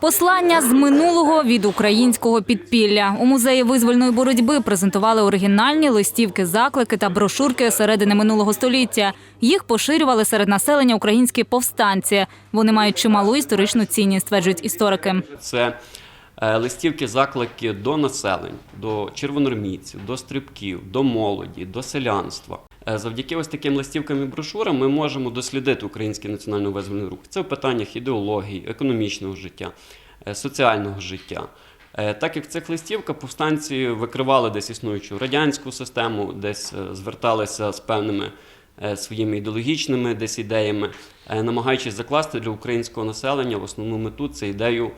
Послання з минулого від українського підпілля у музеї визвольної боротьби презентували оригінальні листівки, заклики та брошурки середини минулого століття. Їх поширювали серед населення українські повстанці. Вони мають чималу історичну цінність, стверджують історики. Це листівки, заклики до населення, до червоноармійців, до стрибків, до молоді, до селянства. Е, Завдяки ось таким листівкам і брошурам ми можемо дослідити український національно визвольний рух. Це в питаннях ідеології, економічного життя, е, соціального життя. Е, Так як в цих листівках повстанці викривали десь існуючу радянську систему, десь е, зверталися з певними е, своїми ідеологічними десь ідеями, е, намагаючись закласти для українського населення в основну мету це ідею е,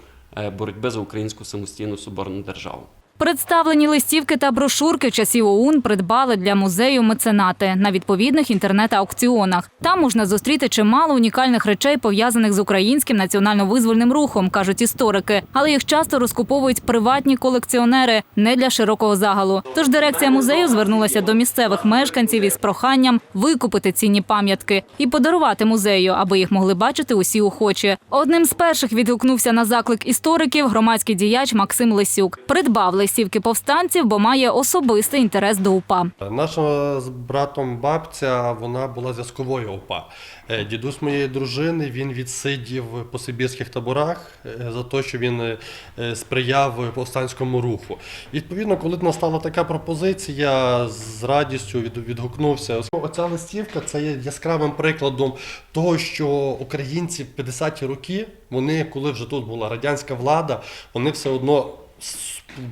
боротьби за українську самостійну соборну державу. Представлені листівки та брошурки часів ОУН придбали для музею меценати на відповідних інтернет-аукціонах. Там можна зустріти чимало унікальних речей, пов'язаних з українським національно-визвольним рухом, кажуть історики. Але їх часто розкуповують приватні колекціонери не для широкого загалу. Тож дирекція музею звернулася до місцевих мешканців із проханням викупити цінні пам'ятки і подарувати музею, аби їх могли бачити усі охочі. Одним з перших відгукнувся на заклик істориків громадський діяч Максим Лисюк. Придбав листівки повстанців, бо має особистий інтерес до УПА. Наша з братом бабця вона була зв'язковою ОПА. Е, Дідусь моєї дружини він відсидів по сибірських таборах е, за те, що він е, сприяв повстанському руху. Відповідно, коли настала така пропозиція, з радістю відгукнувся. Оця листівка це є яскравим прикладом того, що українці в 50-ті роки, вони, коли вже тут була радянська влада, вони все одно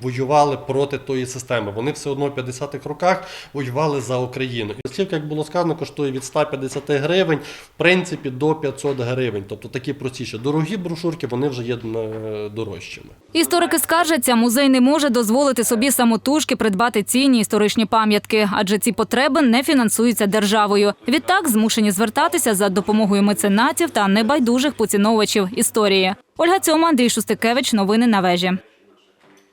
воювали проти тої системи. Вони все одно в 50-х роках воювали за Україну. І листівка, як було сказано, коштує від 150 гривень, в принципі, до 500 гривень. Тобто такі простіші. Дорогі брошурки, вони вже є е, дорожчими. Історики скаржаться, музей не може дозволити собі самотужки придбати цінні історичні пам'ятки, адже ці потреби не фінансуються державою. Відтак змушені звертатися за допомогою меценатів та небайдужих поціновувачів історії. Ольга Цьома, Андрій Шустикевич. Новини на вежі.